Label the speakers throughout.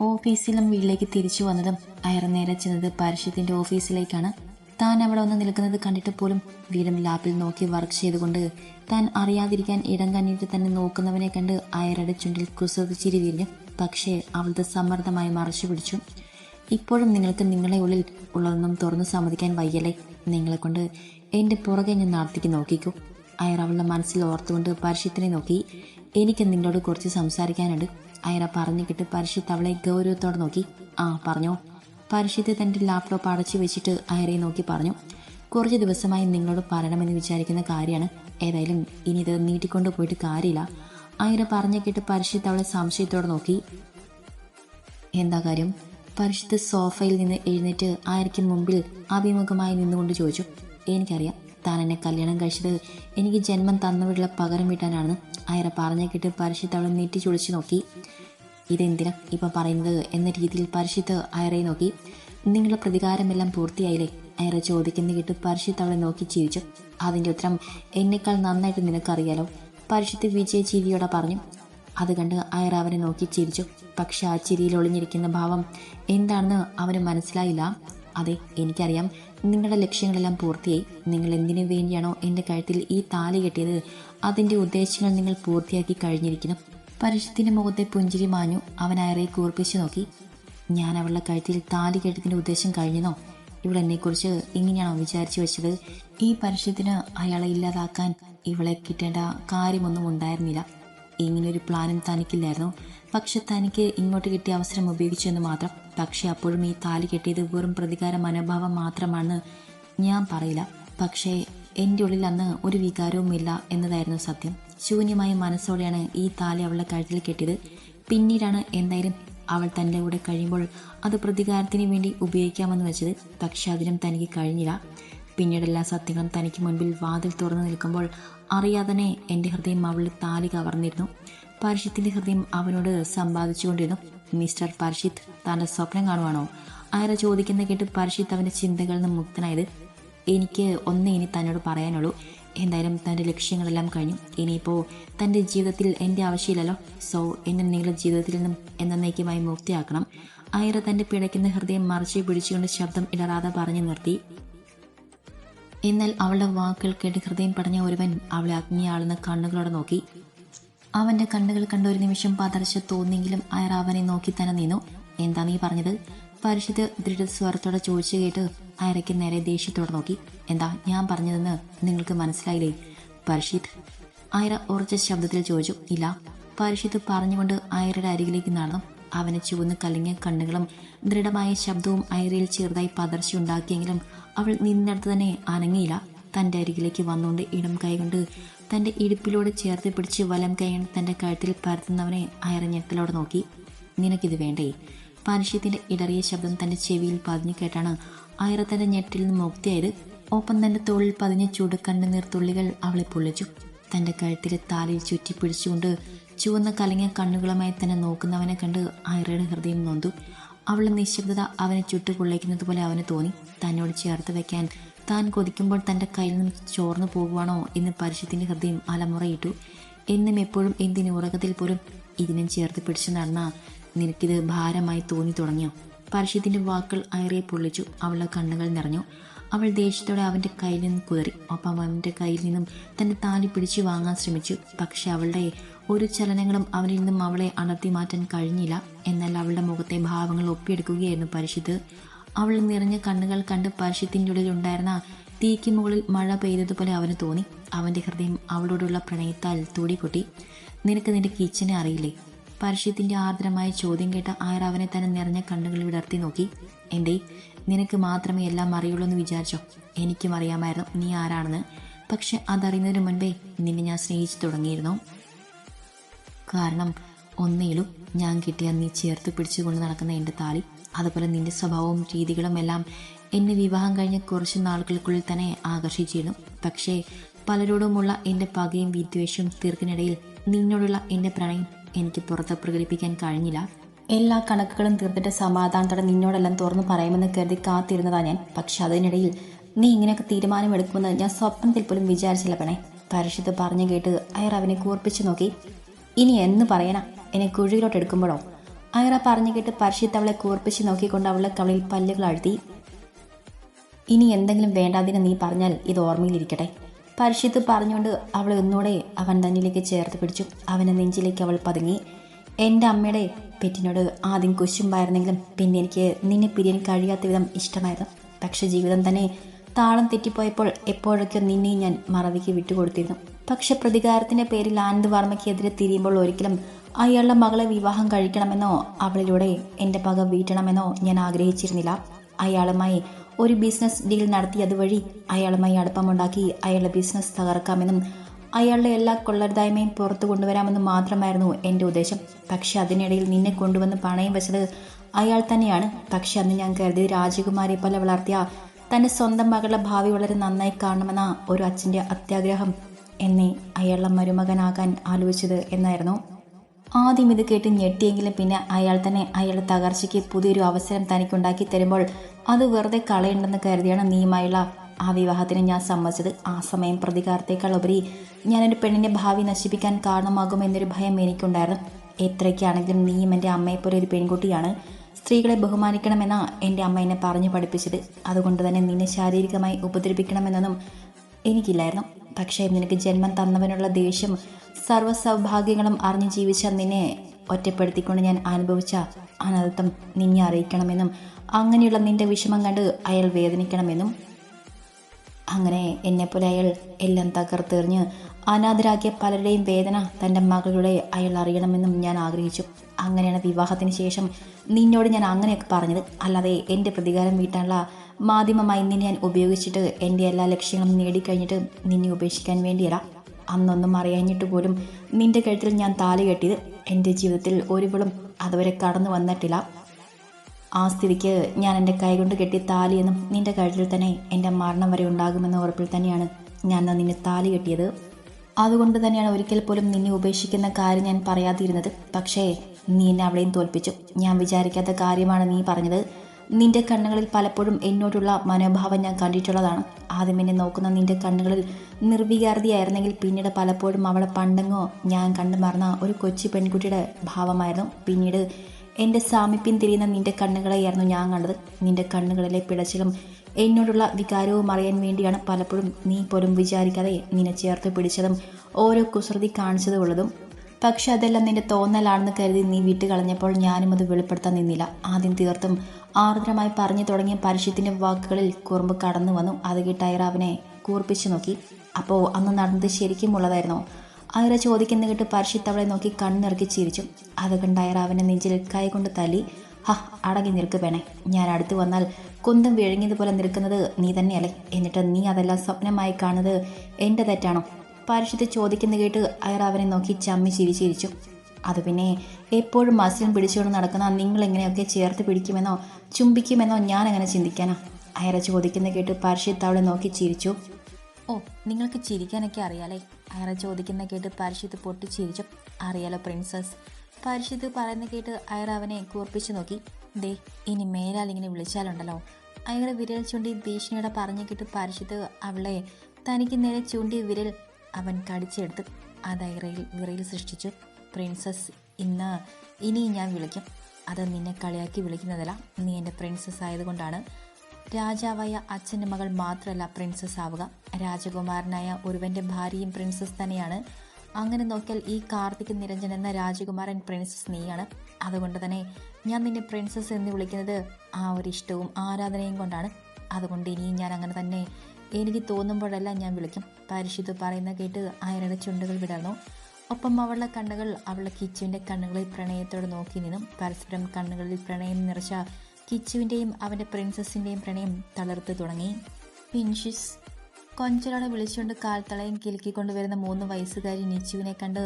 Speaker 1: ഓഫീസിലും വീട്ടിലേക്ക് തിരിച്ചു വന്നതും അയർ നേരെ ചെന്നത് പരസ്യത്തിന്റെ ഓഫീസിലേക്കാണ്. താൻ അവിടെ വന്ന് നിൽക്കുന്നത് കണ്ടിട്ട് പോലും വീടും ലാപ്പിൽ നോക്കി വർക്ക് ചെയ്തുകൊണ്ട് താൻ അറിയാതിരിക്കാൻ ഇടം കണ്ണിട്ട് തന്നെ നോക്കുന്നവനെ കണ്ട് അയറുടെ ചുണ്ടിൽ കുസൃതി ചിരി വിരിഞ്ഞു പക്ഷേ അവളുടെ സമ്മർദ്ദമായി മറച്ചു പിടിച്ചു. ഇപ്പോഴും നിങ്ങൾക്ക് നിങ്ങളെ ഉള്ളിൽ ഉള്ളതൊന്നും തുറന്നു സമ്മതിക്കാൻ വയ്യല്ലേ? നിങ്ങളെ കൊണ്ട് എന്റെ പുറകെ ഞാൻ നടത്തിക്ക് നോക്കിക്കൂ. അയർ അവളുടെ മനസ്സിൽ ഓർത്തുകൊണ്ട് പരസ്യത്തിനെ നോക്കി എനിക്ക് നിങ്ങളോട് കുറച്ച് സംസാരിക്കാനുണ്ട്. അയറ പറഞ്ഞു പരിശുദ്ധ അവളെ ഗൗരവത്തോടെ നോക്കി. ആ പറഞ്ഞോ. പരിശുദ്ധ തന്റെ ലാപ്ടോപ്പ് അടച്ചു വെച്ചിട്ട് അയറയെ നോക്കി പറഞ്ഞു. കുറച്ച് ദിവസമായി നിങ്ങളോട് പറയണമെന്ന് വിചാരിക്കുന്ന കാര്യമാണ്. ഏതായാലും ഇനി ഇത് നീട്ടിക്കൊണ്ട് പോയിട്ട് കാര്യമില്ല. അയറ പറഞ്ഞു പരിശുദ്ധ അവളെ സംശയത്തോടെ നോക്കി. എന്താ കാര്യം? പരിശുദ്ധ സോഫയിൽ നിന്ന് എഴുന്നേറ്റ് ആയിരിക്കും മുമ്പിൽ അഭിമുഖമായി നിന്നുകൊണ്ട് ചോദിച്ചു. എനിക്കറിയാം താൻ എന്നെ കല്യാണം കഴിച്ചത് എനിക്ക് ജന്മം തന്നവിടുള്ള പകരം വീട്ടാനാണെന്ന്. അയറ പറഞ്ഞു കേട്ട് പരിശുദ്ധ അവളെ നീട്ടി ചുളിച്ചു നോക്കി. ഇതെന്തിനാ ഇപ്പം പറയുന്നത് എന്ന രീതിയിൽ പരിശുദ്ധ അയറയെ നോക്കി. നിങ്ങളുടെ പ്രതികാരമെല്ലാം പൂർത്തിയായില്ലേ? അയറ ചോദിക്കുന്ന കേട്ട് പരിശുദ്ധ അവളെ നോക്കി ചിരിച്ചു. അതിന്റെ ഉത്തരം എന്നേക്കാൾ നന്നായിട്ട് നിനക്കറിയാലോ പരിശുദ്ധ വിജയ ചിരിയോടെ പറഞ്ഞു. അത് കണ്ട് അയർ അവനെ നോക്കി ചിരിച്ചു. പക്ഷെ ആ ചിരിയിൽ ഒളിഞ്ഞിരിക്കുന്ന ഭാവം എന്താണെന്ന് അവന് മനസ്സിലായില്ല. അതെ എനിക്കറിയാം. നിങ്ങളുടെ ലക്ഷ്യങ്ങളെല്ലാം പൂർത്തിയായി. നിങ്ങൾ എന്തിനു വേണ്ടിയാണോ എന്റെ കഴുത്തിൽ ഈ താലി കെട്ടിയത്? അതിന്റെ ഉദ്ദേശങ്ങൾ നിങ്ങൾ പൂർത്തിയാക്കി കഴിഞ്ഞിരിക്കുന്നു. പരിശുദ്ധിന്റെ മുഖത്തെ പുഞ്ചിരി മാഞ്ഞു. അവൻ അയറെ കൂർപ്പിച്ചു നോക്കി. ഞാൻ അവളുടെ കഴുത്തിൽ താലി കെട്ടിയതിന്റെ ഉദ്ദേശം കഴിഞ്ഞെന്നോ ഇവൾ എന്നെക്കുറിച്ച് ഇങ്ങനെയാണോ വിചാരിച്ചു വെച്ചത്? ഈ പരിശുദ്ധത്തിന് അയാളെ ഇല്ലാതാക്കാൻ ഇവളെ കിട്ടേണ്ട കാര്യമൊന്നും ഉണ്ടായിരുന്നില്ല. ഇങ്ങനൊരു പ്ലാനും തനിക്കില്ലായിരുന്നു. പക്ഷെ തനിക്ക് ഇങ്ങോട്ട് കിട്ടിയ അവസരം ഉപയോഗിച്ചെന്ന് മാത്രം. പക്ഷെ അപ്പോഴും ഈ താലി കെട്ടിയത് വെറും പ്രതികാര മനോഭാവം മാത്രമാണ് ഞാൻ പറയില്ല. പക്ഷേ എന്റെ ഉള്ളിൽ അന്ന് ഒരു വികാരവുമില്ല എന്നതായിരുന്നു സത്യം. ശൂന്യമായ മനസ്സോടെയാണ് ഈ താലി അവളുടെ കഴുത്തിൽ കെട്ടിയത്. പിന്നീടാണ് എന്തായാലും അവൾ തന്റെ കൂടെ കഴിയുമ്പോൾ അത് പ്രതികാരത്തിന് വേണ്ടി ഉപയോഗിക്കാമെന്ന് വെച്ചത്. പക്ഷെ അതിനും തനിക്ക് കഴിഞ്ഞില്ല. പിന്നീട് എല്ലാ സത്യങ്ങളും തനിക്ക് മുൻപിൽ വാതിൽ തുറന്നു നിൽക്കുമ്പോൾ അറിയാതെ എന്റെ ഹൃദയം അവളിൽ താലി കവർന്നിരുന്നു. പരിഷിത്തിന്റെ ഹൃദയം അവനോട് സമ്പാദിച്ചുകൊണ്ടിരുന്നു. മിസ്റ്റർ പരിഷിത്ത് തന്റെ സ്വപ്നം കാണുവാണോ? അയാളെ ചോദിക്കുന്ന കേട്ട് പരിഷിത്ത് അവന്റെ ചിന്തകളിൽ നിന്ന് മുക്തനായത്? എനിക്ക് ഒന്നേ ഇനി തന്നോട് പറയാനുള്ളൂ. എന്തായാലും തന്റെ ലക്ഷ്യങ്ങളെല്ലാം കഴിഞ്ഞു. ഇനിയിപ്പോൾ തന്റെ ജീവിതത്തിൽ എന്റെ ആവശ്യമില്ലല്ലോ. സോ എന്നെ നിങ്ങളുടെ ജീവിതത്തിൽ നിന്നും എന്നേക്കുമായി മുക്തിയാക്കണം. അയറ തന്റെ പിടയ്ക്കുന്ന ഹൃദയം മറച്ചു പിടിച്ചുകൊണ്ട് ശബ്ദം ഇടറാതെ പറഞ്ഞു നിർത്തി. എന്നാൽ അവളുടെ വാക്കുകൾ കേട്ട് ഹൃദയം പടഞ്ഞ ഒരുവൻ അവളെ അഗ്നിയാളുന്ന കണ്ണുകളോടെ നോക്കി. അവന്റെ കണ്ണുകൾ കണ്ട ഒരു നിമിഷം പതർച്ച തോന്നിയെങ്കിലും അയാൾ അവനെ നോക്കി തന്നെ നിന്നു. എന്താ നീ പറഞ്ഞത്? പരിശുദ്ധ ദൃഢസ്വരത്തോടെ ചോദിച്ചു കേട്ട് അയറയ്ക്ക് നേരെ ദേഷ്യത്തോടെ നോക്കി. എന്താ ഞാൻ പറഞ്ഞതെന്ന് നിങ്ങൾക്ക് മനസ്സിലായില്ലേ? പരിഷിത് അയറ ഉറച്ച ശബ്ദത്തിൽ ചോദിച്ചു. ഇല്ല. പരിഷിത്ത് പറഞ്ഞുകൊണ്ട് അയറയുടെ അരികിലേക്ക് നടന്നു. അവനെ ചുവന്ന് കലങ്ങിയ കണ്ണുകളും ദൃഢമായ ശബ്ദവും അയറയിൽ ചെറുതായി പതർച്ചയുണ്ടാക്കിയെങ്കിലും അവൾ നിന്നിടത്ത് തന്നെ അനങ്ങിയില്ല. തന്റെ അരികിലേക്ക് വന്നുകൊണ്ട് ഇടം കൈകൊണ്ട് തന്റെ ഇടുപ്പിലൂടെ ചേർത്ത് പിടിച്ച് വലം കൈകൊണ്ട് തന്റെ കഴുത്തിൽ പരത്തുന്നവനെ അയറ ഞെട്ടലോടെ നോക്കി. നിനക്കിത് വേണ്ടേ? പാനുഷ്യത്തിന്റെ ഇടറിയ ശബ്ദം തന്റെ ചെവിയിൽ പതിഞ്ഞു കേട്ടാണ് അയറ തന്റെ ഞെട്ടിൽ നിന്ന് മുക്തിയായത്. ഒപ്പം തന്റെ തോളിൽ പതിഞ്ഞ ചൂടുകണ്ണു നീർത്തുള്ളികൾ അവളെ പൊള്ളിച്ചു. തന്റെ കഴുത്തിലെ താലിൽ ചുറ്റി പിടിച്ചുകൊണ്ട് ചുവന്ന കലങ്ങിയ കണ്ണുകളുമായി തന്നെ നോക്കുന്നവനെ കണ്ട് അയറയുടെ ഹൃദയം നൊന്തു. അവളുടെ നിശബ്ദത അവനെ ചുട്ടുപൊള്ളിക്കുന്നത് പോലെ അവന് തോന്നി. തന്നോട് ചേർത്ത് വെക്കാൻ. താൻ കൊതിക്കുമ്പോൾ തന്റെ കയ്യിൽ നിന്ന് ചോർന്നു പോകുവാണോ എന്ന് പരിശുദ്ധിന്റെ ഹൃദയം അലമുറയിട്ടു. എന്നും എപ്പോഴും എന്തിന് ഉറക്കത്തിൽ പോലും ഇതിനും ചേർത്ത് പിടിച്ചു നടന്ന? നിനക്കിത് ഭാരമായി തോന്നി തുടങ്ങിയോ? പരിശുദ്ധിന്റെ വാക്കുകൾ അയറിയെ പൊള്ളിച്ചു. അവളുടെ കണ്ണുകൾ നിറഞ്ഞു. അവൾ ദേഷ്യത്തോടെ അവന്റെ കയ്യിൽ നിന്ന് കുതറി. ഒപ്പം അവന്റെ കയ്യിൽ നിന്നും തന്റെ താലി പിടിച്ചു വാങ്ങാൻ ശ്രമിച്ചു. പക്ഷെ അവളുടെ ഒരു ചലനങ്ങളും അവനിൽ നിന്നും അവളെ അണർത്തി മാറ്റാൻ കഴിഞ്ഞില്ല. എന്നാൽ അവളുടെ മുഖത്തെ ഭാവങ്ങൾ ഒപ്പിയെടുക്കുകയായിരുന്നു പരിശുദ്ധ്. അവൾ നിറഞ്ഞ കണ്ണുകൾ കണ്ട് ഉള്ളിൽ ഉണ്ടായിരുന്ന തീക്ക് മുകളിൽ മഴ പെയ്തതുപോലെ അവന് തോന്നി. അവന്റെ ഹൃദയം അവളോടുള്ള പ്രണയത്താൽ തുടികൊട്ടി നിനക്ക് നിന്റെ കിച്ചനെ അറിയില്ലേ? പരിശുദ്ധിന്റെ ആർദ്രമായ ചോദ്യം കേട്ട ആയർ അവനെ തന്നെ നിറഞ്ഞ കണ്ണുകൾ വിടർത്തി നോക്കി. എന്തേ? നിനക്ക് മാത്രമേ എല്ലാം അറിയുള്ളൂ എന്ന് വിചാരിച്ചോ? എനിക്കും അറിയാമായിരുന്നു നീ ആരാണെന്ന്. പക്ഷെ അതറിയുന്നതിന് മുൻപേ നിന്നെ ഞാൻ സ്നേഹിച്ചു തുടങ്ങിയിരുന്നു. കാരണം ഒന്നേലും ഞാൻ കിട്ടിയ നീ ചേർത്ത് പിടിച്ചുകൊണ്ട് നടക്കുന്ന എന്റെ താലി അതുപോലെ നിന്റെ സ്വഭാവവും രീതികളും എല്ലാം എന്നെ വിവാഹം കഴിഞ്ഞ കുറച്ച് നാളുകൾക്കുള്ളിൽ തന്നെ ആകർഷിച്ചിരുന്നു. പക്ഷേ പലരോടുമുള്ള എന്റെ പകയും വിദ്വേഷവും തീർക്കിനിടയിൽ നിന്നോടുള്ള എന്റെ പ്രണയം എനിക്ക് പുറത്ത് പ്രകടിപ്പിക്കാൻ കഴിഞ്ഞില്ല. എല്ലാ കണക്കുകളും തീർത്തിട്ട് സമാധാനത്തോടെ നിന്നോടെല്ലാം തുറന്നു പറയുമെന്ന് കരുതി കാത്തിരുന്നതാണ് ഞാൻ. പക്ഷെ അതിനിടയിൽ നീ ഇങ്ങനെയൊക്കെ തീരുമാനമെടുക്കുമെന്ന് ഞാൻ സ്വപ്നത്തിൽ പോലും വിചാരിച്ചില്ല പെണേ പരിശുദ്ധ പറഞ്ഞു കേട്ട് അയർ അവനെ കൂർപ്പിച്ചു നോക്കി. ഇനി എന്ന് പറയണ? എന്നെ കുഴിയിലോട്ട് എടുക്കുമ്പോഴോ ഐറ പറഞ്ഞു കേട്ട് പരിഷിത്ത് അവളെ കൂർപ്പിച്ച് നോക്കിക്കൊണ്ട് അവളുടെ കവളിൽ പല്ലുകൾ അഴുത്തി ഇനി എന്തെങ്കിലും വേണ്ടാതിന് നീ പറഞ്ഞാൽ ഇത് ഓർമ്മയിലിരിക്കട്ടെ. പരിഷിത്ത് പറഞ്ഞുകൊണ്ട് അവളെ ഒന്നുകൂടെ അവൻ തന്നിലേക്ക് ചേർത്ത് പിടിച്ചു. അവനെ നെഞ്ചിലേക്ക് അവൾ പതുങ്ങി. എന്റെ അമ്മയുടെ പെറ്റിനോട് ആദ്യം കുശുമ്പായിരുന്നെങ്കിലും പിന്നെ എനിക്ക് നിന്നെ പിരിയാൻ കഴിയാത്ത വിധം ഇഷ്ടമായിരുന്നു. പക്ഷെ ജീവിതം തന്നെ താളം തെറ്റിപ്പോയപ്പോൾ എപ്പോഴൊക്കെ നിന്നെ ഞാൻ മറവിക്ക് വിട്ടുകൊടുത്തിരുന്നു. പക്ഷെ പ്രതികാരത്തിന്റെ പേരിൽ ആനന്ദ് വർമ്മയ്ക്കെതിരെ തിരിയുമ്പോൾ ഒരിക്കലും അയാളുടെ മകളെ വിവാഹം കഴിക്കണമെന്നോ അവളിലൂടെ എന്റെ പക വീട്ടണമെന്നോ ഞാൻ ആഗ്രഹിച്ചിരുന്നില്ല. അയാളുമായി ഒരു ബിസിനസ് ഡീൽ നടത്തി അതുവഴി അയാളുമായി അടുപ്പമുണ്ടാക്കി അയാളുടെ ബിസിനസ് തകർക്കാമെന്നും അയാളുടെ എല്ലാ കൊള്ളരുതായ്മയും പുറത്തു കൊണ്ടുവരാമെന്നും മാത്രമായിരുന്നു എന്റെ ഉദ്ദേശം. പക്ഷെ അതിനിടയിൽ നിന്നെ കൊണ്ടുവന്ന് പണയം വെച്ചത് അയാൾ തന്നെയാണ്. പക്ഷെ അന്ന് ഞാൻ കരുതി രാജകുമാരിയെ പോലെ വളർത്തിയ തന്റെ സ്വന്തം മകളുടെ ഭാവി വളരെ നന്നായി കാണണമെന്ന ഒരു അച്ഛന്റെ അത്യാഗ്രഹം എന്നെ അയാളുടെ മരുമകനാകാൻ ആലോചിച്ചത് എന്നായിരുന്നു. ആദ്യം ഇത് കേട്ട് ഞെട്ടിയെങ്കിലും പിന്നെ അയാൾ തന്നെ അയാളുടെ തകർച്ചയ്ക്ക് പുതിയൊരു അവസരം തനിക്കുണ്ടാക്കി തരുമ്പോൾ അത് വെറുതെ കളയുണ്ടെന്ന് കരുതിയാണ് നീയുമായുള്ള ആ വിവാഹത്തിന് ഞാൻ സമ്മതിച്ചത്. ആ സമയം പ്രതികാരത്തേക്കാൾ ഉപരി ഞാൻ എന്റെ പെണ്ണിന്റെ ഭാവി നശിപ്പിക്കാൻ കാരണമാകും എന്നൊരു ഭയം എനിക്കുണ്ടായിരുന്നു. എത്രയ്ക്കാണെങ്കിലും നീയും എന്റെ അമ്മയെപ്പോലെ ഒരു പെൺകുട്ടിയാണ്. സ്ത്രീകളെ ബഹുമാനിക്കണമെന്ന എന്റെ അമ്മ എന്നെ പറഞ്ഞു പഠിപ്പിച്ചത്. അതുകൊണ്ട് തന്നെ നിന്നെ ശാരീരികമായി ഉപദ്രവിക്കണമെന്നൊന്നും എനിക്കില്ലായിരുന്നു. പക്ഷേ നിനക്ക് ജന്മം തന്നവനുള്ള ദേഷ്യം സർവ സൗഭാഗ്യങ്ങളും അറിഞ്ഞു ജീവിച്ച നിന്നെ ഒറ്റപ്പെടുത്തിക്കൊണ്ട് ഞാൻ അനുഭവിച്ച അനർത്ഥം നിന്നെ അറിയിക്കണമെന്നും അങ്ങനെയുള്ള നിന്റെ വിഷമം കണ്ട് അയാൾ വേദനിക്കണമെന്നും. അങ്ങനെ എന്നെപ്പോലെ അയാൾ എല്ലാം തകർത്തെറിഞ്ഞ് അനാഥരാക്കിയ പലരുടെയും വേദന തന്റെ മകളുടെ അയാൾ അറിയണമെന്നും ഞാൻ ആഗ്രഹിച്ചു. അങ്ങനെയാണ് വിവാഹത്തിന് ശേഷം നിന്നോട് ഞാൻ അങ്ങനെയൊക്കെ പറഞ്ഞത്. അല്ലാതെ എന്റെ പ്രതികാരം വീട്ടാനുള്ള മാധ്യമമായി നിന്നെ ഞാൻ ഉപയോഗിച്ചിട്ട് എന്റെ എല്ലാ ലക്ഷ്യങ്ങളും നേടിക്കഴിഞ്ഞിട്ട് നിന്നെ ഉപേക്ഷിക്കാൻ വേണ്ടിയല്ല. അന്നൊന്നും അറിയാഞ്ഞിട്ട് പോലും നിന്റെ കഴുത്തിൽ ഞാൻ താലി കെട്ടിയത് എന്റെ ജീവിതത്തിൽ ഒരുവളും അതുവരെ കടന്നു വന്നിട്ടില്ല. ആ സ്ഥിതിക്ക് ഞാൻ എന്റെ കൈകൊണ്ട് കെട്ടി താലിയെന്നും നിന്റെ കഴുത്തിൽ തന്നെ എന്റെ മരണം വരെ ഉണ്ടാകുമെന്ന ഉറപ്പിൽ തന്നെയാണ് ഞാൻ നിന്നെ താലി കെട്ടിയത്. അതുകൊണ്ട് തന്നെയാണ് ഒരിക്കൽ പോലും നിന്നെ ഉപേക്ഷിക്കുന്ന കാര്യം ഞാൻ പറയാതിരുന്നത്. പക്ഷേ നീ എന്നെ അവിടെയും തോൽപ്പിച്ചു. ഞാൻ വിചാരിക്കാത്ത കാര്യമാണ് നീ പറഞ്ഞത്. നിന്റെ കണ്ണുകളിൽ പലപ്പോഴും എന്നോടുള്ള മനോഭാവം ഞാൻ കണ്ടിട്ടുള്ളതാണ്. ആദ്യം എന്നെ നോക്കുന്ന നിന്റെ കണ്ണുകളിൽ നിർവികാരതയായിരുന്നെങ്കിൽ പിന്നീട് പലപ്പോഴും അവളെ പണ്ടെങ്ങോ ഞാൻ കണ്ടു മറന്ന ഒരു കൊച്ചു പെൺകുട്ടിയുടെ ഭാവമായിരുന്നു. പിന്നീട് എന്റെ സാമീപ്യം തിരിയുന്ന നിന്റെ കണ്ണുകളെയായിരുന്നു ഞാൻ കണ്ടത്. നിന്റെ കണ്ണുകളിലെ പിടച്ചിലും എന്നോടുള്ള വികാരവും അറിയാൻ വേണ്ടിയാണ് പലപ്പോഴും നീ പോലും വിചാരിക്കാതെ നിന്നെ ചേർത്ത് പിടിച്ചതും ഓരോ കുസൃതി കാണിച്ചതുള്ളതും പക്ഷെ അതെല്ലാം നിന്റെ തോന്നലാണെന്ന് കരുതി നീ വിട്ടുകളഞ്ഞപ്പോൾ ഞാനും അത് വെളിപ്പെടുത്താൻ നിന്നില്ല. ആദ്യം തീർത്തും ആർദ്രമായി പറഞ്ഞു തുടങ്ങിയ പരിശുദ്ധിന്റെ വാക്കുകളിൽ കുറുമ്പ് കടന്നു വന്നു. അത് കേട്ട് ഐറാവിനെ കൂർപ്പിച്ചു നോക്കി. അപ്പോൾ അന്ന് നടന്നത് ശരിക്കും ഉള്ളതായിരുന്നോ? ഐറ ചോദിക്കുന്ന കേട്ട് പരിശുദ്ധ അവളെ നോക്കി കണ്ണിറക്കി ചിരിച്ചു. അത് കണ്ട് ഐറ അവനെ നെഞ്ചിൽ കൈകൊണ്ട് തല്ലി ഹ അടങ്ങി നിൽക്ക് വേണേ ഞാൻ അടുത്ത് വന്നാൽ കുന്തം വിഴുങ്ങിയതുപോലെ നിൽക്കുന്നത് നീ തന്നെയല്ലേ? എന്നിട്ട് നീ അതെല്ലാം സ്വപ്നമായി കാണുന്നത് എന്റെ തെറ്റാണോ? പരിശുദ്ധ ചോദിക്കുന്ന കേട്ട് അയർ അവനെ നോക്കി ചമ്മി ചിരി ചിരിച്ചു അത് പിന്നെ എപ്പോഴും മസിലും പിടിച്ചുകൊണ്ട് നടക്കുന്ന നിങ്ങൾ എങ്ങനെയൊക്കെ ചേർത്ത് പിടിക്കുമെന്നോ ചുംബിക്കുമെന്നോ ഞാൻ അങ്ങനെ ചിന്തിക്കാനാ. അയറ ചോദിക്കുന്ന കേട്ട് പരിശുദ്ധ അവളെ നോക്കി ചിരിച്ചു. ഓ നിങ്ങൾക്ക് ചിരിക്കാനൊക്കെ അറിയാലേ. അയറ ചോദിക്കുന്ന കേട്ട് പരിശുദ്ധ പൊട്ടി ചിരിച്ചു. അറിയാലോ പ്രിൻസസ്. പരിശുദ്ധ പറയുന്ന കേട്ട് അയറ അവനെ കൂർപ്പിച്ചു നോക്കി. ദേ ഇനി മേലാൽ ഇങ്ങനെ വിളിച്ചാലുണ്ടല്ലോ. അയാളെ വിരൽ ചൂണ്ടി ഭീഷണിയുടെ പറഞ്ഞു കേട്ട് പരിശുദ്ധ അവളെ തനിക്ക് നേരെ ചൂണ്ടി വിരൽ അവൻ കടിച്ചെടുത്ത് അത് ഐറയിൽ വിറയിൽ സൃഷ്ടിച്ചു. പ്രിൻസസ് ഇന്ന് ഇനി ഞാൻ വിളിക്കും. അത് നിന്നെ കളിയാക്കി വിളിക്കുന്നതല്ല. നീ എന്റെ പ്രിൻസസ് ആയതുകൊണ്ടാണ്. രാജാവായ അച്ഛന്റെ മകൾ മാത്രമല്ല പ്രിൻസസ് ആവുക. രാജകുമാരനായ ഒരുവന്റെ ഭാര്യയും പ്രിൻസസ് തന്നെയാണ്. അങ്ങനെ നോക്കിയാൽ ഈ കാർത്തിക് നിരഞ്ജൻ എന്ന രാജകുമാരൻ പ്രിൻസസ് നീയാണ്. അതുകൊണ്ട് തന്നെ ഞാൻ നിന്നെ പ്രിൻസസ് എന്ന് വിളിക്കുന്നത് ആ ഒരു ഇഷ്ടവും ആരാധനയും കൊണ്ടാണ്. അതുകൊണ്ട് ഇനിയും ഞാൻ അങ്ങനെ തന്നെ എനിക്ക് തോന്നുമ്പോഴെല്ലാം ഞാൻ വിളിക്കും. പരിശുദ്ധ പറയുന്ന കേട്ട് അയാളുടെ ചുണ്ടുകൾ വിടർന്നു. ഒപ്പം അവളുടെ കണ്ണുകൾ അവളുടെ കിച്ചുവിന്റെ കണ്ണുകളിൽ പ്രണയത്തോടെ നോക്കി നിന്നും പരസ്പരം കണ്ണുകളിൽ പ്രണയം നിറച്ച കിച്ചുവിന്റെയും അവന്റെ പ്രിൻസസിന്റെയും പ്രണയം തളർത്തു തുടങ്ങി. പിൻഷിസ് കൊഞ്ചലോടെ വിളിച്ചുകൊണ്ട് കാൽത്തളയും കിലുക്കിക്കൊണ്ടുവരുന്ന മൂന്ന് വയസ്സുകാരി നിച്ചുവിനെ കണ്ട്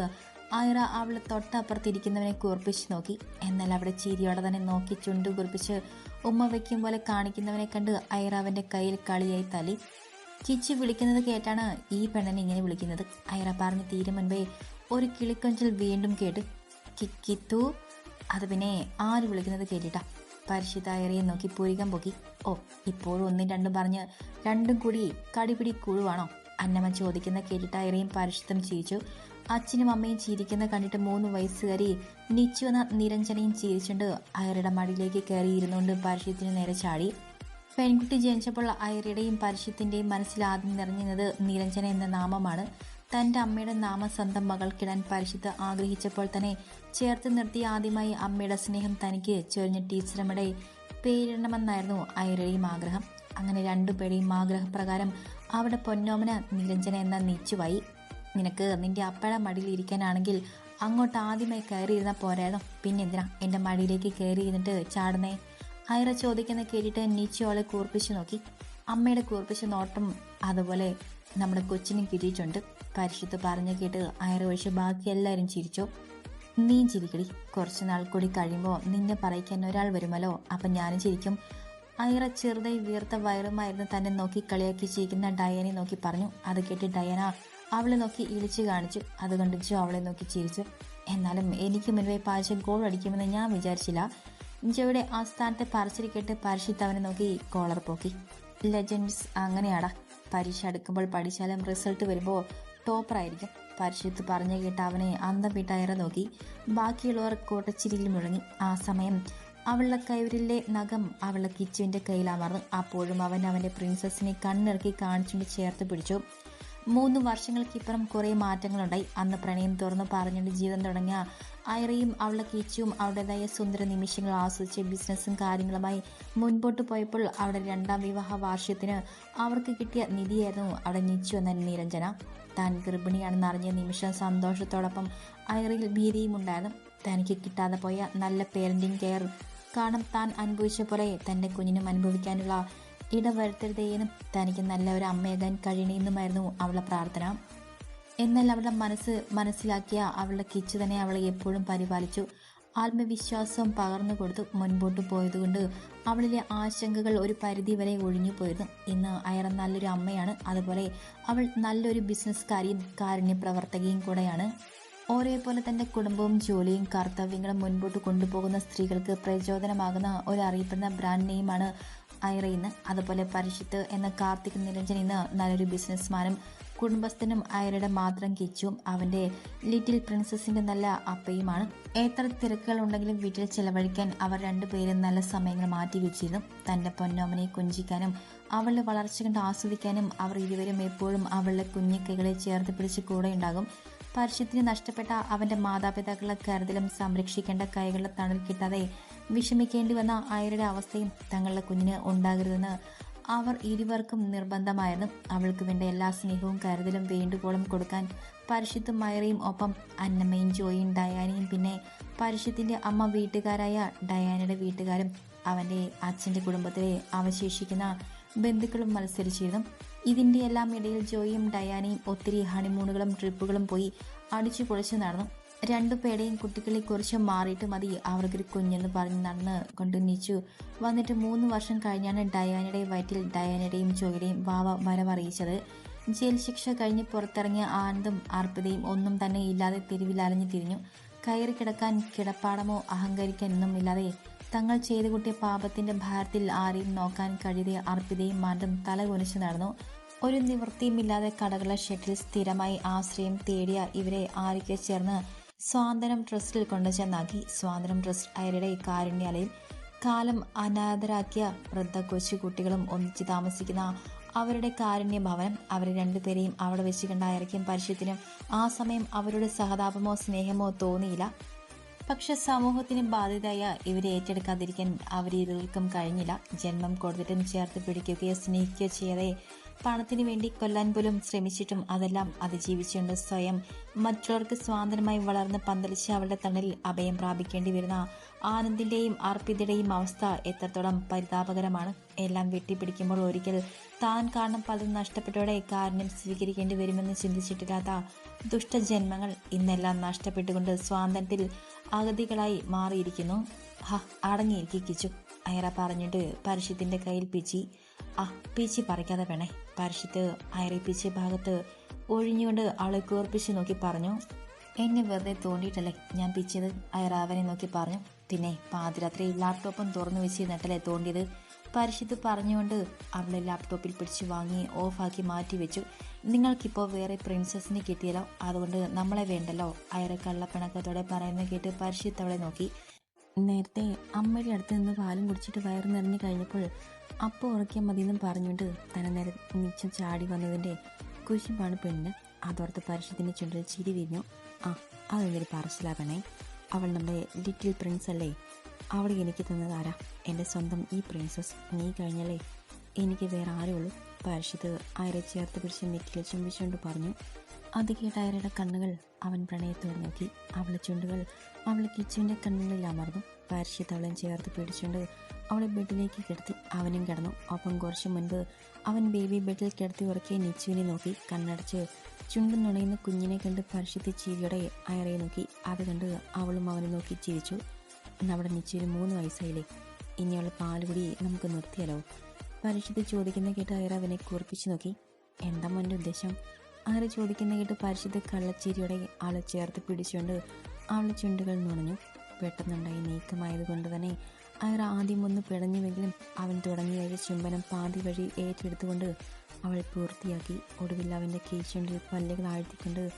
Speaker 1: ആയിറ അവളെ തൊട്ടപ്പുറത്തിരിക്കുന്നവനെ കുറിപ്പിച്ച് നോക്കി. എന്നാൽ അവിടെ ചിരിയോടെ തന്നെ നോക്കി ചുണ്ടു കുറിപ്പിച്ച് ഉമ്മ വയ്ക്കും പോലെ കാണിക്കുന്നവനെ കണ്ട് ഐറ അവന്റെ കയ്യിൽ കളിയായി തലി ചിച്ചു വിളിക്കുന്നത് കേട്ടാണ് ഈ പെണ്ണനെ ഇങ്ങനെ വിളിക്കുന്നത്. ഐറ പറഞ്ഞ് തീരെ മുൻപേ ഒരു കിളിക്കൊഞ്ചൽ വീണ്ടും കേട്ട് കിക്കിത്തു അത് പിന്നെ ആര് വിളിക്കുന്നത് കേട്ടിട്ടാ? പരിശുദ്ധ ഐറയെ നോക്കി പൂരികം പൊക്കി ഓ ഇപ്പോഴും ഒന്നും രണ്ടും പറഞ്ഞ് രണ്ടും കൂടി കടിപിടി കുഴുവാണോ? അന്നമ്മ ചോദിക്കുന്ന കേട്ടിട്ടായറിയും പരിശുദ്ധം ചിരിച്ചു. അച്ഛനും അമ്മയും ചിരിക്കുന്ന കണ്ടിട്ട് മൂന്ന് വയസ്സുകാരി നിച്ചു എന്ന നിരഞ്ജനയും ചിരിച്ചുകൊണ്ട് അയറുടെ മടിയിലേക്ക് കയറി ഇരുന്നുകൊണ്ട് പരിശുദ്ധത്തിന് നേരെ ചാടി. പെൺകുട്ടി ജനിച്ചപ്പോൾ അയറുടെയും പരിശുദ്ധത്തിന്റെയും മനസ്സിൽ ആദ്യം നിറഞ്ഞത് നിരഞ്ജന എന്ന നാമമാണ്. തന്റെ അമ്മയുടെ നാമം സ്വന്തം മകൾക്കിടാൻ പരിശുദ്ധ ആഗ്രഹിച്ചപ്പോൾ തന്നെ ചേർത്ത് നിർത്തി ആദ്യമായി അമ്മയുടെ സ്നേഹം തനിക്ക് ചൊരിഞ്ഞ ടീച്ചറമ്മയുടെ പേരിടണമെന്നായിരുന്നു ഐരയും ആഗ്രഹം. അങ്ങനെ രണ്ടുപേരുടെയും ആഗ്രഹപ്രകാരം അവിടെ പൊന്നോമന നിരഞ്ജന എന്ന നീച്ചുവായി. നിനക്ക് നിന്റെ അപ്പഴ മടിയിൽ ഇരിക്കാനാണെങ്കിൽ അങ്ങോട്ട് ആദ്യമായി കയറിയിരുന്ന പോരായിരുന്നു. പിന്നെന്തിനാ എന്റെ മടിയിലേക്ക് കയറി ഇരുന്നിട്ട് ചാടുന്നേ? ഐറ ചോദിക്കുന്ന കേട്ടിട്ട് നീച്ചു അവളെ കൂർപ്പിച്ചു നോക്കി. അമ്മയുടെ കൂർപ്പിച്ച നോട്ടം അതുപോലെ നമ്മുടെ കൊച്ചിനും കിട്ടിയിട്ടുണ്ട്. പരിശുദ്ധ പറഞ്ഞു കേട്ട് ഐറ ഒഴിച്ച് ബാക്കി എല്ലാവരും ചിരിച്ചു. നീ ചിരിക്കടി. കുറച്ച് നാൾ കൂടി കഴിയുമ്പോൾ നിന്നെ പറയിക്കാൻ ഒരാൾ വരുമല്ലോ. അപ്പം ഞാനും ചിരിക്കും. അയറ ചെറുതായി വീർത്ത വയറുമായിരുന്നു തന്നെ നോക്കി കളിയാക്കി ചിരിക്കുന്ന ഡയനെ നോക്കി പറഞ്ഞു. അത് കേട്ട് ഡയന അവളെ നോക്കി ഇളിച്ചു കാണിച്ചു. അതുകൊണ്ട് ജോ അവളെ നോക്കി ചിരിച്ചു. എന്നാലും എനിക്ക് മുൻപേ പാച ഗോൾ അടിക്കുമെന്ന് ഞാൻ വിചാരിച്ചില്ല. ജോയുടെ ആസ്ഥാനത്തെ പറച്ചിൽ കേട്ട് പരിശുദ്ധ അവനെ നോക്കി കോളർ പോക്കി. ലെജൻഡ്സ് അങ്ങനെയാടാ. പരീക്ഷ അടുക്കുമ്പോൾ പഠിച്ചാലും റിസൾട്ട് വരുമ്പോൾ ടോപ്പറായിരിക്കും. പരിശുദ്ധ പറഞ്ഞു കേട്ട അവനെ അന്തം വിട്ടയറ നോക്കി. ബാക്കിയുള്ളവർ കോട്ടച്ചിരിയിൽ മുഴങ്ങി. ആ സമയം അവളുടെ കൈവരിലെ നഖം അവളുടെ കിച്ചുവിന്റെ കയ്യിലമർന്നു അപ്പോഴും അവൻ അവന്റെ പ്രിൻസസിനെ കണ്ണിറക്കി കാണിച്ചുകൊണ്ട് ചേർത്ത് പിടിച്ചു. മൂന്ന് വർഷങ്ങൾക്കിപ്പുറം കുറേ മാറ്റങ്ങളുണ്ടായി. അന്ന് പ്രണയം തുറന്നു പറഞ്ഞുകൊണ്ട് ജീവിതം തുടങ്ങിയ ഐറയും അവളുടെ കിച്ചുവും അവരുടേതായ സുന്ദര നിമിഷങ്ങൾ ആസ്വദിച്ച് ബിസിനസ്സും കാര്യങ്ങളുമായി മുൻപോട്ട് പോയപ്പോൾ അവിടെ രണ്ടാം വിവാഹ വാർഷികത്തിന് അവർക്ക് കിട്ടിയ നിധിയായിരുന്നു അവിടെ നിച്ചു എന്ന നിരഞ്ജന. താൻ ഗർഭിണിയാണെന്ന് അറിഞ്ഞ നിമിഷം സന്തോഷത്തോടൊപ്പം ഐറയിൽ ഭീതിയും ഉണ്ടായിരുന്നു. തനിക്ക് കിട്ടാതെ പോയ നല്ല പേരന്റിങ് കെയർ കാരണം താൻ അനുഭവിച്ച പോലെ തന്റെ കുഞ്ഞിനും അനുഭവിക്കാനുള്ള ഇടവരുത്തരുതേനും തനിക്ക് നല്ല ഒരു അമ്മയാകാൻ കഴിയണമെന്നുമായിരുന്നു അവളുടെ പ്രാർത്ഥന. എന്നാൽ അവളുടെ മനസ്സ് മനസ്സിലാക്കിയ അവളുടെ കിച്ചു തന്നെ അവളെ എപ്പോഴും പരിപാലിച്ചു. ആത്മവിശ്വാസം പകർന്നു കൊടുത്ത് മുൻപോട്ട് പോയതുകൊണ്ട് അവളിലെ ആശങ്കകൾ ഒരു പരിധി വരെ ഒഴിഞ്ഞു പോയിരുന്നു. ഇന്ന് അയറ നല്ലൊരു അമ്മയാണ്. അതുപോലെ അവൾ നല്ലൊരു ബിസിനസ്സുകാരിയും കാരുണ്യ പ്രവർത്തകയും കൂടെയാണ്. ഒരേപോലെ തന്റെ കുടുംബവും ജോലിയും കർത്തവ്യങ്ങളും മുൻപോട്ട് കൊണ്ടുപോകുന്ന സ്ത്രീകൾക്ക് പ്രചോദനമാകുന്ന ഒരു അറിയപ്പെടുന്ന ബ്രാൻഡ് നെയിമാണ് ഐറ ഇന്ന് അതുപോലെ പരിശുദ്ധ് എന്ന കാർത്തിക് നിരഞ്ജൻ ഇന്ന് നല്ലൊരു ബിസിനസ്മാനും കുടുംബസ്ഥനും ഐറയുടെ മാത്രം കിച്ചും അവന്റെ ലിറ്റിൽ പ്രിൻസസിന്റെ നല്ല അപ്പയുമാണ്. എത്ര തിരക്കുകൾ ഉണ്ടെങ്കിലും വീട്ടിൽ ചെലവഴിക്കാൻ അവർ രണ്ടുപേരും നല്ല സമയങ്ങൾ മാറ്റി വെച്ചിരുന്നു. തന്റെ പൊന്നോമനെ കുഞ്ചിക്കാനും അവളുടെ വളർച്ച കണ്ട് ആസ്വദിക്കാനും അവർ ഇരുവരും എപ്പോഴും അവളുടെ കുഞ്ഞിക്കൈകളെ ചേർത്ത് പിടിച്ച് കൂടെ ഉണ്ടാകും. പരിശുദ്ധിന് നഷ്ടപ്പെട്ട അവന്റെ മാതാപിതാക്കളെ കരുതലും സംരക്ഷിക്കേണ്ട കൈകളുടെ തണൽ കിട്ടാതെ വിഷമിക്കേണ്ടി വന്ന അയരുടെ അവസ്ഥയും തങ്ങളുടെ കുഞ്ഞിന് ഉണ്ടാകരുതെന്ന് അവർ ഇരുവർക്കും നിർബന്ധമായിരുന്നു അവൾക്ക് വേണ്ട എല്ലാ സ്നേഹവും കരുതലും വേണ്ടുകോളം കൊടുക്കാൻ പരിശുദ്ധ മയറയും ഒപ്പം അന്നമ്മയും ജോയും ഡയാനയും പിന്നെ പരിശുദ്ധിന്റെ അമ്മ വീട്ടുകാരായ ഡയാനയുടെ വീട്ടുകാരും അവന്റെ അച്ഛന്റെ കുടുംബത്തിലെ അവശേഷിക്കുന്ന ബന്ധുക്കളും മത്സരിച്ചിരുന്നു. ഇതിന്റെ എല്ലാം ഇടയിൽ ജോയിയും ഡയാനയും ഒത്തിരി ഹണിമൂണുകളും ട്രിപ്പുകളും പോയി അടിച്ചു പൊളിച്ചു നടന്നു. രണ്ടു പേടെയും കുട്ടികളെ കുറിച്ച് മാറിയിട്ട് മതി അവർക്കൊരു കുഞ്ഞെന്ന് പറഞ്ഞ് നടന്ന് കൊണ്ട് നിച്ചു. വന്നിട്ട് മൂന്ന് വർഷം കഴിഞ്ഞാണ് ഡയാനയുടെ വയറ്റിൽ ഡയാനയുടെയും ജോയുടെയും വാവ വരവറിയിച്ചത്. ജയിൽ ശിക്ഷ കഴിഞ്ഞ് പുറത്തിറങ്ങിയ ആനന്ദും ആർപ്പിതയും ഒന്നും തന്നെ ഇല്ലാതെ തെരുവിൽ അലഞ്ഞു തിരിഞ്ഞു. കയറി കിടക്കാൻ കിടപ്പാടമോ അഹങ്കരിക്കാനൊന്നും ഇല്ലാതെ തങ്ങൾ ചെയ്തു കൂട്ടിയ പാപത്തിന്റെ ഭാരത്തിൽ ആരെയും നോക്കാൻ കഴിയാതെ അർപ്പിതയും മാറ്റം തല കുനിച്ചു നടന്നു. ഒരു നിവൃത്തിയുമില്ലാതെ കടകളെ ഷെഡിൽ സ്ഥിരമായി ആശ്രയം തേടിയ ഇവരെ ആരൊക്കെ ചേർന്ന് സ്വാതന്ത്ര്യം ട്രസ്റ്റിൽ കൊണ്ടു ചെന്നാക്കി. സ്വാതന്ത്ര്യം ട്രസ്റ്റ് അയരുടെ കാരുണ്യാലയം കാലം അനാഥരാക്കിയ വൃദ്ധ കൊച്ചു കുട്ടികളും ഒന്നിച്ച് താമസിക്കുന്ന അവരുടെ കാരുണ്യ ഭവനം അവരെ രണ്ടുപേരെയും അവിടെ വെച്ച് കണ്ട അയർക്കും പരിശുദ്ധിനും ആ സമയം അവരുടെ സഹതാപമോ സ്നേഹമോ തോന്നിയില്ല. പക്ഷെ സമൂഹത്തിന് ബാധ്യതയായ ഇവരെ ഏറ്റെടുക്കാതിരിക്കാൻ അവരിരുവർക്കും കഴിഞ്ഞില്ല. ജന്മം കൊടുത്തിട്ടും ചേർത്ത് പിടിക്കുകയോ സ്നേഹിക്കുകയോ ചെയ്യാതെ പണത്തിന് വേണ്ടി കൊല്ലാൻ പോലും ശ്രമിച്ചിട്ടും അതെല്ലാം അതിജീവിച്ചുകൊണ്ട് സ്വയം മറ്റുള്ളവർക്ക് സ്വാതന്ത്ര്യമായി വളർന്ന് പന്തലിച്ച് അവളുടെ തണലിൽ അഭയം പ്രാപിക്കേണ്ടി വരുന്ന ആനന്ദിന്റെയും അർപ്പിതയുടെയും അവസ്ഥ എത്രത്തോളം പരിതാപകരമാണ് എല്ലാം വെട്ടിപ്പിടിക്കുമ്പോൾ ഒരിക്കൽ താൻ കാരണം പലതും നഷ്ടപ്പെട്ടോടെ കാരണം സ്വീകരിക്കേണ്ടി വരുമെന്ന് ചിന്തിച്ചിട്ടില്ലാത്ത ദുഷ്ടജന്മങ്ങൾ ഇന്നെല്ലാം നഷ്ടപ്പെട്ടുകൊണ്ട് സ്വാതന്ത്ര്യത്തിൽ അഗതികളായി മാറിയിരിക്കുന്നു. ഹ അടങ്ങിയിരിക്കിച്ചു അയറ പറഞ്ഞിട്ട് പരസ്യത്തിന്റെ കയ്യിൽ പിച്ചി. ആ പിച്ചി പറിക്കാതെ വേണേ പരിശുദ്ധ് അയറിപ്പിച്ച പിച്ചി ഭാഗത്ത് ഒഴിഞ്ഞുകൊണ്ട് അവളെ കൂർപ്പിച്ച് നോക്കി പറഞ്ഞു എന്നെ വെറുതെ തോണ്ടിയിട്ടല്ലേ ഞാൻ പിച്ചത്? അയറാവനെ നോക്കി പറഞ്ഞു പിന്നെ പാതിരാത്രി ലാപ്ടോപ്പും തുറന്നു വെച്ചിരുന്നിട്ടല്ലേ തോണ്ടിയത്? പരിശുദ്ധ പറഞ്ഞുകൊണ്ട് അവളെ ലാപ്ടോപ്പിൽ പിടിച്ച് വാങ്ങി ഓഫാക്കി മാറ്റി വെച്ചു. നിങ്ങൾക്കിപ്പോൾ വേറെ പ്രിൻസസിനെ കിട്ടിയല്ലോ അതുകൊണ്ട് നമ്മളെ വേണ്ടല്ലോ? അയറെ കള്ളപ്പിണക്കത്തോടെ പറയുന്ന കേട്ട് പരിശുദ്ധ അവളെ നോക്കി. നേരത്തെ അമ്മയുടെ അടുത്ത് നിന്ന് പാലും കുടിച്ചിട്ട് വയറ് നിറഞ്ഞു കഴിഞ്ഞപ്പോൾ അപ്പോൾ ഉറക്കിയാൽ മതിയെന്നും പറഞ്ഞുകൊണ്ട് തന്നെ നേരെ നിച്ചം ചാടി വന്നതിന്റെ കുശിമ്പാണ് പെണ്ണ്. അതോർത്ത് പരസ്യത്തിന്റെ ചുണ്ടിൽ ചിരി വിരിഞ്ഞു. ആ അതെന്തൊരു പാർസലാകണേ അവൾ നമ്മുടെ ലിറ്റിൽ പ്രിൻസ് അല്ലേ? അവൾ എനിക്ക് തന്നതാരാ എന്റെ സ്വന്തം ഈ പ്രിൻസസ് നീ കഴിഞ്ഞല്ലേ? എനിക്ക് വേറെ ആരുള്ളൂ പരസ്യത്ത് അയറെ ചേർത്ത് പിടിച്ച് നെറ്റിൽ ചുംബിച്ചുകൊണ്ട് പറഞ്ഞു. അത് കേട്ട അയറയുടെ കണ്ണുകൾ അവൻ പ്രണയത്തോടെ നോക്കി. അവളെ ചുണ്ടുകൾ അവളെ കിച്ചുവിന്റെ കണ്ണുകളിൽ അമർന്നു. അവളെ ചേർത്ത് പിടിച്ചുകൊണ്ട് അവളെ ബെഡിലേക്ക് കിടത്തി അവനും കിടന്നു. ഒപ്പം കുറച്ച് മുൻപ് അവൻ ബേബി ബെഡിൽ കിടത്തി ഉറക്കിയ നിച്ചുവിനെ നോക്കി കണ്ണടച്ച് ചുണ്ടും നുണയുന്ന കുഞ്ഞിനെ കണ്ട് പരിശുദ്ധ ചീരിയുടെ അയറയെ നോക്കി. അത് കണ്ട് അവളും അവനെ നോക്കി ചിരിച്ചു. നമ്മുടെ നിച്ചുവിന് മൂന്ന് വയസ്സായില്ലേ. ഇനിയുള്ള പാലുകുടി നമുക്ക് നിർത്തിയാലോ? പരിശുദ്ധ ചോദിക്കുന്ന കേട്ട് അയറ അവനെ കുറിപ്പിച്ചു നോക്കി. എന്താ മോന്റെ ഉദ്ദേശം? അയറ ചോദിക്കുന്ന കേട്ട് പരിശുദ്ധ കള്ളച്ചീരിയുടെ ആളെ ചേർത്ത് പിടിച്ചുകൊണ്ട് അവളെ ചുണ്ടുകൾ നുണഞ്ഞു. പെട്ടെന്നുണ്ടായി. നീക്കമായത് കൊണ്ട് തന്നെ അയാൾ ആദ്യം ഒന്ന് പിടഞ്ഞുവെങ്കിലും അവൻ തുടങ്ങിയ ചുംബനം പാതി വഴി ഏറ്റെടുത്തുകൊണ്ട് അവൾ പൂർത്തിയാക്കി. ഒടുവിൽ അവന്റെ കീഴ്ചുണ്ടിൽ പല്ലുകൾ ആഴ്ത്തിക്കൊണ്ട്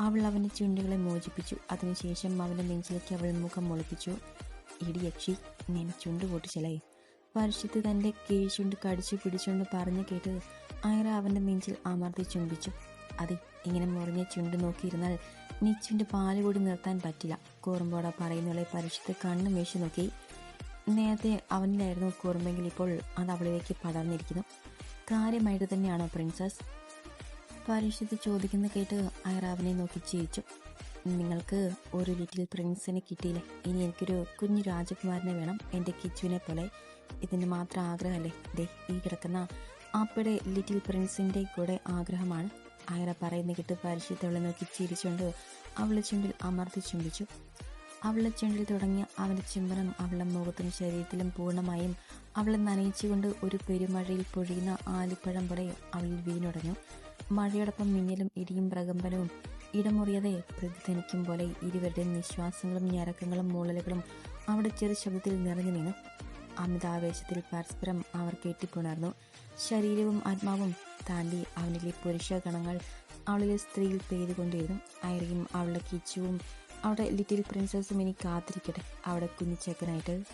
Speaker 1: അവൾ അവന്റെ ചുണ്ടുകളെ മോചിപ്പിച്ചു. അതിനുശേഷം അവന്റെ നെഞ്ചിലേക്ക് അവൾ മുഖം മുളപ്പിച്ചു. ഇടിയക്ഷി ഞാൻ ചുണ്ട് പൊട്ടിച്ചലേ പരിശുദ്ധ തന്റെ കീഴ്ചുണ്ട് കടിച്ചു പിടിച്ചുകൊണ്ട് പറഞ്ഞു കേട്ട് അയറ അവന്റെ നെഞ്ചിൽ അമർത്തി ചുംബിച്ചു. അതെ ഇങ്ങനെ മുറിഞ്ഞ ചുണ്ട് നോക്കിയിരുന്നാൽ നിച്ചുണ്ട് പാൽ കൂടി നിർത്താൻ പറ്റില്ല. കൂറുമ്പോടെ പറയുന്നവളെ പരിശുദ്ധ കണ്ണു വീശി നോക്കി. നേരത്തെ അവനിലായിരുന്നു കൂറുമ്പെങ്കിൽ ഇപ്പോൾ അത് അവളിലേക്ക് പടർന്നിരിക്കുന്നു. കാര്യമായിട്ട് തന്നെയാണോ പ്രിൻസസ്? പരിശുദ്ധ ചോദിക്കുന്ന കേട്ട് അയറാവിനെ നോക്കി ചിരിച്ചു. നിങ്ങൾക്ക് ഒരു ലിറ്റിൽ പ്രിൻസിനെ കിട്ടിയില്ലേ? ഇനി എനിക്കൊരു കുഞ്ഞു രാജകുമാരനെ വേണം എന്റെ കിച്ചുവിനെ പോലെ. ഇതിന് മാത്രം ആഗ്രഹമല്ലേ? ദേ ഈ കിടക്കുന്ന ആപ്പയുടെ ലിറ്റിൽ പ്രിൻസിന്റെ കൂടെ ആഗ്രഹമാണ്. അയറ പറയുന്ന കിട്ട് പരിശുദ്ധവളെ നോക്കി ചിരിച്ചുകൊണ്ട് അവളെ ചുണ്ടിൽ അമർത്തി ചുംബിച്ചു. അവളെ ചുണ്ടിൽ തുടങ്ങിയ അവന്റെ ചുംബനം അവളുടെ മുഖത്തും ശരീരത്തിലും പൂർണമായും അവളെ നനയിച്ചുകൊണ്ട് ഒരു പെരുമഴയിൽ പൊഴിയുന്ന ആലിപ്പഴം പോലെ അവളിൽ വീണുടഞ്ഞു. മഴയോടൊപ്പം മിന്നലും ഇടിയും പ്രകമ്പനവും ഇടമുറിയാതെ പ്രതിധനിക്കും പോലെ ഇരുവരുടെയും നിശ്വാസങ്ങളും ഞരക്കങ്ങളും മൂളലുകളും അവിടെ ചെറു ശബ്ദത്തിൽ നിറഞ്ഞു നിന്നു അമിതാവേശത്തിൽ പരസ്പരം അവർ കെട്ടിപ്പുണർന്നു. ശരീരവും ആത്മാവും താണ്ടി അവനിലെ പുരുഷ ഗണങ്ങൾ അവളിലെ സ്ത്രീയിൽ പെയ്തുകൊണ്ടിരുന്നു. അയറിയും അവളുടെ കിച്ചുവും അവിടെ ലിറ്റിൽ പ്രിൻസസും ഇനി കാത്തിരിക്കട്ടെ. അവിടെ കുഞ്ഞിച്ചക്കനായിട്ട്